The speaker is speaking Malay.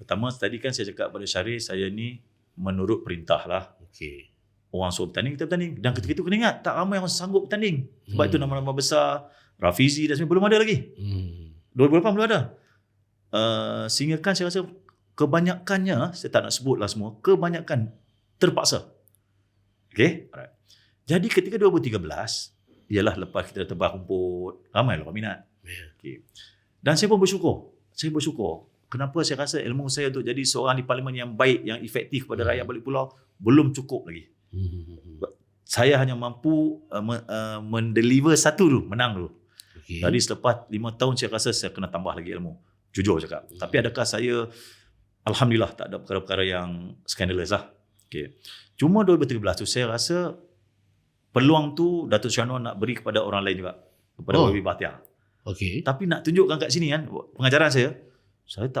Pertama tadi kan saya cakap pada Syarif saya ni menurut perintah lah. Okey. Orang suruh bertanding kita bertanding. Dan ketika itu kena ingat tak ramai yang sanggup bertanding. Sebab Hmm. itu nama-nama besar Rafizi dan sebagainya belum ada lagi. Hmm. 2008 belum ada. Uh, sehingga kan saya rasa kebanyakannya, saya tak nak sebut lah semua, kebanyakan terpaksa. Okay? Alright. Jadi ketika 2013, ialah lepas kita tebah rumput, ramai lah orang minat. Ya. Okay. Dan saya pun bersyukur. Saya bersyukur. Kenapa saya rasa ilmu saya untuk jadi seorang di parlimen yang baik, yang efektif kepada rakyat balik pulau, belum cukup lagi. Hmm. Saya hanya mampu uh, me, uh, mendeliver satu dulu, menang dulu. Okey. Jadi selepas lima tahun saya rasa saya kena tambah lagi ilmu. Jujur cakap. Hmm. Tapi adakah saya Alhamdulillah tak ada perkara-perkara yang scandalous lah. Okay. Cuma 2013 tu saya rasa peluang tu Datuk Syah Anwar nak beri kepada orang lain juga. Kepada Oh. Wabi Bahtiar. Okey. Tapi nak tunjukkan kat sini kan pengajaran saya, saya tak